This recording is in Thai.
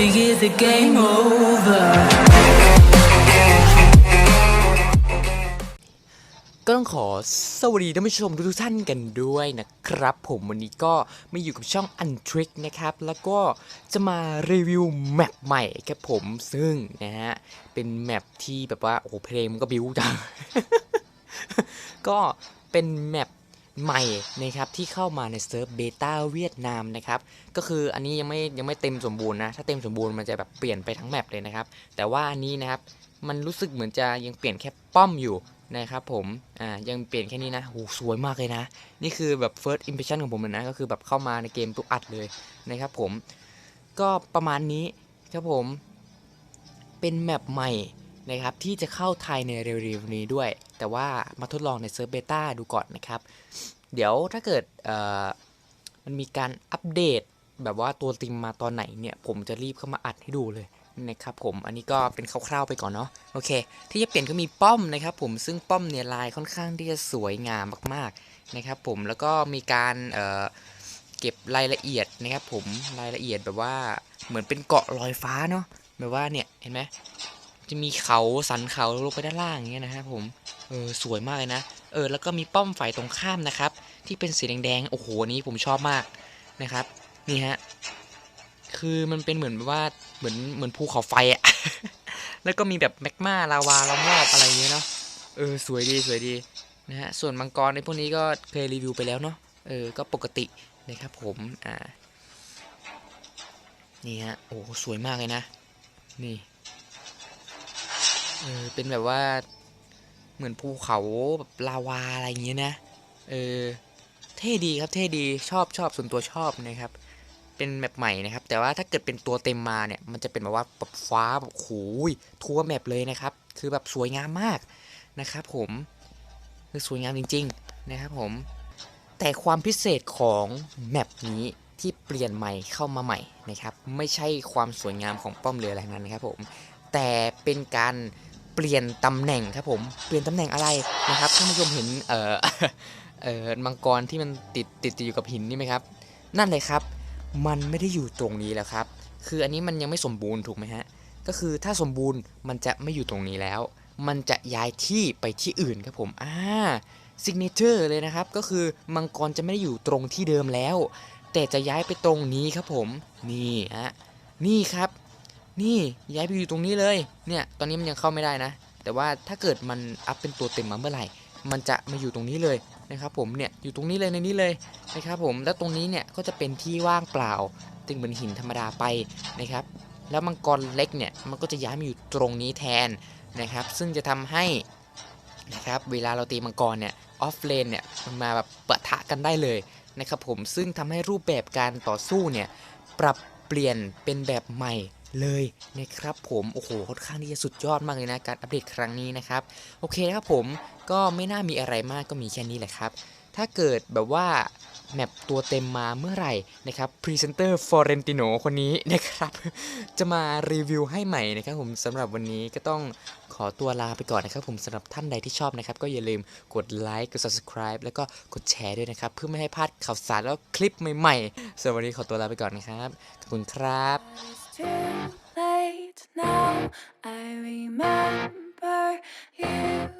big is the game over? ก็ต้องขอสวัสดีท่านผู้ชมทุกท่านกันด้วยนะครับ ผมวันนี้ก็มาอยู่กับช่อง Untrick นะครับ แล้วก็จะมารีวิวแมปใหม่ครับผมซึ่งนะฮะ เป็นแมปที่แบบว่า โอ้เพลงมันก็บิวจัง ก็เป็นแมป ใหม่นะครับที่เข้ามาในเซิร์ฟเบต้าเวียดนามนะครับก็คืออันนี้ยังไม่ยังไม่เต็มสมบูรณ์นะถ้าเต็มสมบูรณ์มันจะแบบเปลี่ยนไปทั้งแมปเลยนะครับแต่ว่าอันนี้นะครับมันรู้สึกเหมือนจะยังเปลี่ยนแค่ป้อมอยู่นะครับผมอ่ายังเปลี่ยนแค่นี้นะโหสวยมากเลยนะ นี่คือแบบ first impression ของผมเลยนะก็คือแบบเข้ามาในเกมทุกอัดเลยนะครับผมก็ประมาณนี้ครับผมเป็นแมปใหม่ นะครับที่จะเข้าไทยในเร็วๆนี้ด้วย แต่ว่ามาทดลองในเซิร์ฟเบต้าดูก่อนนะครับ เดี๋ยวถ้าเกิดมันมีการอัปเดต แบบว่าตัวติมมาตอนไหนเนี่ย ผมจะรีบเข้ามาอัดให้ดูเลยนะครับผมอันนี้ก็เป็นคร่าวๆไปก่อนเนาะโอเค ที่จะเปลี่ยนก็มีป้อมนะครับผมซึ่งป้อมเนี่ยลายค่อนข้างที่จะสวยงามมากๆนะครับผมแล้วก็มีการเเก็บรายละเอียดนะครับผมรายละเอียดแบบว่าเหมือนเป็นเกาะลอยฟ้าเนาะแบบว่าเนี่ยเห็นไหม จะมีเขาสันเขาลงไปด้านล่างอย่างเงี้ยนะครับผมเออสวยมากเลยนะเออแล้วก็มีป้อมฝ่ายตรงข้ามนะครับ ที่เป็นสีแดงๆโอ้โหนี้ผมชอบมากนะครับ นี่ฮะคือมันเป็นเหมือนแบบว่าเหมือนเหมือนภูเขาไฟอะแล้วก็มีแบบแมกมาลาวาละมอบอะไรเงี้ยเนาะเออสวยดีสวยดีนะฮะส่วนมังกรในพวกนี้ก็เคยรีวิวไปแล้วเนาะเออก็ปกตินะครับผมอ่านี่ฮะโอ้สวยมากเลยนะนี่ เออเป็นแบบว่าเหมือนภูเขาแบบลาวาอะไรอย่างเงี้ยนะ เออ เท่ดีครับเท่ดีชอบชอบส่วนตัวชอบนะครับ เป็นแมปใหม่นะครับ แต่ว่าถ้าเกิดเป็นตัวเต็มมาเนี่ย มันจะเป็นแบบว่าแบบฟ้าแบบโอ้ยทั่วแมปเลยนะครับ คือแบบสวยงามมากนะครับ ผมคือสวยงามจริง ๆ นะครับผม แต่ความพิเศษของแมปนี้ที่เปลี่ยนใหม่เข้ามาใหม่นะครับ ไม่ใช่ความสวยงามของป้อมเรืออะไรนั้นนะครับผม แต่เป็นการ เปลี่ยนตำแหน่งครับผมเปลี่ยนตำแหน่งอะไรนะครับท่านผู้ชมเห็นเอ่อเอ่อมังกรที่มันติดติดอยู่กับหินนี่ไหมครับ นั่นเลยครับ มันไม่ได้อยู่ตรงนี้แล้วครับ คืออันนี้มันยังไม่สมบูรณ์ถูกไหมฮะก็คือถ้าสมบูรณ์มันจะไม่อยู่ตรงนี้แล้ว มันจะย้ายที่ไปที่อื่นครับผมอ่าซิกเนเจอร์เลยนะครับ ก็คือมังกรจะไม่ได้อยู่ตรงที่เดิมแล้ว แต่จะย้ายไปตรงนี้ครับผม นี่ฮะ นี่ครับ นี่ย้ายไปอยู่ตรงนี้เลย เนี่ยตอนนี้มันยังเข้าไม่ได้นะ แต่ว่าถ้าเกิดมันอัพเป็นตัวเต็มมาเมื่อไหร่ มันจะมาอยู่ตรงนี้เลยนะครับผมเนี่ยอยู่ตรงนี้เลยในนี้เลยนะครับผมแล้วตรงนี้เนี่ยก็จะเป็นที่ว่างเปล่าตึงเหมือนหินธรรมดาไปนะครับ แล้วมังกรเล็กเนี่ยมันก็จะย้ายมาอยู่ตรงนี้แทนนะครับ ซึ่งจะทำให้นะครับเวลาเราตีมังกรเนี่ยออฟเลนเนี่ยมันมาแบบปะทะกันได้เลยนะครับผมซึ่งทำให้รูปแบบการต่อสู้เนี่ยปรับเปลี่ยนเป็นแบบใหม่ เลยนะครับผมโอ้โหค่อนข้างที่จะสุดยอดมากเลยนะการอัปเดตครั้งนี้นะครับโอเคนะครับผมก็ไม่น่ามีอะไรมากก็มีแค่นี้แหละครับถ้าเกิดแบบว่าแมปตัวเต็มมาเมื่อไหร่นะครับพรีเซนเตอร์ฟอเรนติโนคนนี้นะครับ จะมารีวิวให้ใหม่นะครับผมสำหรับวันนี้ก็ต้องขอตัวลาไปก่อนนะครับผมสำหรับท่านใดที่ชอบนะครับ ก็อย่าลืมกดไลค์กด subscribe แล้วก็กดแชร์ด้วยนะครับ เพื่อไม่ให้พลาดข่าวสารแล้วคลิปใหม่ๆสำหรับวันนี้ขอตัวลาไปก่อนนะครับ ขอบคุณครับ too late now. I remember you